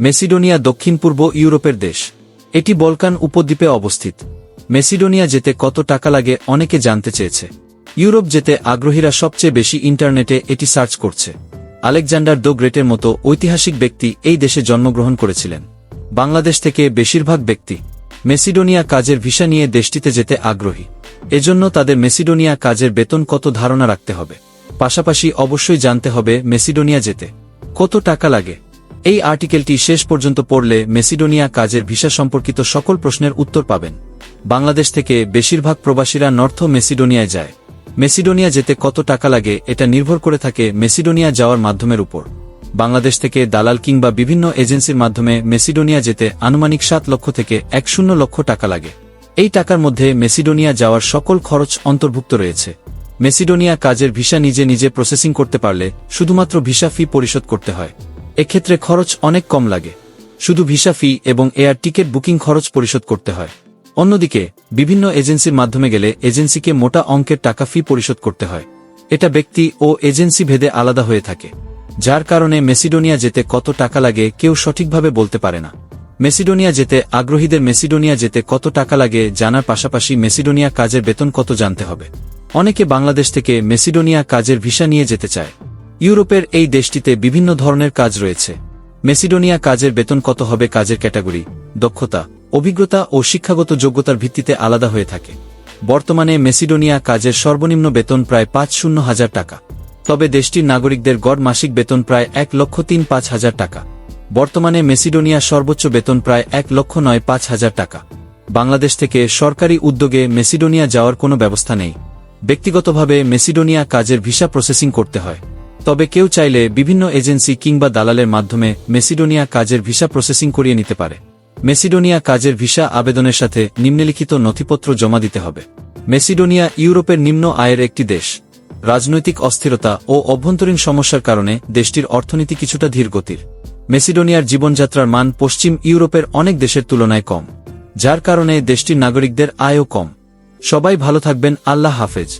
Macedonia দক্ষিণ পূর্ব ইউরোপের দেশ। এটি বলকান উপদ্বীপে অবস্থিত। মেসিডোনিয়া যেতে কত টাকা লাগে অনেকে জানতে চেয়েছে। ইউরোপ যেতে আগ্রহীরা সবচেয়ে বেশি ইন্টারনেটে এটি সার্চ করছে। আলেকজান্ডার দ্য গ্রেটের মতো ঐতিহাসিক ব্যক্তি এই দেশে জন্মগ্রহণ করেছিলেন। বাংলাদেশ থেকে বেশিরভাগ ব্যক্তি মেসিডোনিয়া কাজের ভিসা নিয়ে দেশটিতে যেতে আগ্রহী। এজন্য তাদের মেসিডোনিয়া কাজের বেতন কত ধারণা রাখতে হবে। পাশাপাশি অবশ্যই জানতে হবে মেসিডোনিয়া যেতে কত টাকা লাগে। এই আর্টিকেলটি শেষ পর্যন্ত পড়লে মেসিডোনিয়া কাজের ভিসা সম্পর্কিত সকল প্রশ্নের উত্তর পাবেন। বাংলাদেশ থেকে বেশিরভাগ প্রবাসীরা নর্থ মেসিডোনিয়ায় যায়। মেসিডোনিয়া যেতে কত টাকা লাগে এটা নির্ভর করে থাকে মেসিডোনিয়া যাওয়ার মাধ্যমের উপর। বাংলাদেশ থেকে দালাল কিংবা বিভিন্ন এজেন্সির মাধ্যমে মেসিডোনিয়া যেতে আনুমানিক সাত লক্ষ থেকে এক শূন্য লক্ষ টাকা লাগে। এই টাকার মধ্যে মেসিডোনিয়া যাওয়ার সকল খরচ অন্তর্ভুক্ত রয়েছে। মেসিডোনিয়া কাজের ভিসা নিজে নিজে প্রসেসিং করতে পারলে শুধুমাত্র ভিসা ফি পরিশোধ করতে হয়। এক্ষেত্রে খরচ অনেক কম লাগে। শুধু ভিসা ফি এবং এয়ার টিকিট বুকিং খরচ পরিশোধ করতে হয়। অন্যদিকে, বিভিন্ন এজেন্সির মাধ্যমে গেলে এজেন্সিকে মোটা অঙ্কের টাকা ফি পরিশোধ করতে হয়। এটা ব্যক্তি ও এজেন্সি ভেদে আলাদা হয়ে থাকে। যার কারণে মেসিডোনিয়া যেতে কত টাকা লাগে কেউ সঠিকভাবে বলতে পারে না। মেসিডোনিয়া যেতে আগ্রহীদের মেসিডোনিয়া যেতে কত টাকা লাগে জানার পাশাপাশি মেসিডোনিয়া কাজের বেতন কত জানতে হবে। অনেকে বাংলাদেশ থেকে মেসিডোনিয়া কাজের ভিসা নিয়ে যেতে চায়। ইউরোপের এই দেশটিতে বিভিন্ন ধরনের কাজ রয়েছে। মেসিডোনিয়া কাজের বেতন কত হবে কাজের ক্যাটাগরি, দক্ষতা, অভিজ্ঞতা ও শিক্ষাগত যোগ্যতার ভিত্তিতে আলাদা হয়ে থাকে। বর্তমানে মেসিডোনিয়া কাজের সর্বনিম্ন বেতন প্রায় পাঁচ শূন্য হাজার টাকা। তবে দেশটির নাগরিকদের গড় মাসিক বেতন প্রায় এক লক্ষ তিন পাঁচ হাজার টাকা। বর্তমানে মেসিডোনিয়া সর্বোচ্চ বেতন প্রায় এক লক্ষ নয় পাঁচ হাজার টাকা। বাংলাদেশ থেকে সরকারি উদ্যোগে মেসিডোনিয়া যাওয়ার কোনো ব্যবস্থা নেই। ব্যক্তিগতভাবে মেসিডোনিয়া কাজের ভিসা প্রসেসিং করতে হয়। তবে কেউ চাইলে বিভিন্ন এজেন্সি কিংবা দালালের মাধ্যমে মেসিডোনিয়া কাজের ভিসা প্রসেসিং করিয়ে নিতে পারে। মেসিডোনিয়া কাজের ভিসা আবেদনের সাথে নিম্নলিখিত নথিপত্র জমা দিতে হবে। মেসিডোনিয়া ইউরোপের নিম্ন আয়ের একটি দেশ। রাজনৈতিক অস্থিরতা ও অভ্যন্তরীণ সমস্যার কারণে দেশটির অর্থনীতি কিছুটা ধীর গতির। মেসিডোনিয়ার জীবনযাত্রার মান পশ্চিম ইউরোপের অনেক দেশের তুলনায় কম, যার কারণে দেশটির নাগরিকদের আয়ও কম। সবাই ভালো থাকবেন, আল্লাহ হাফেজ।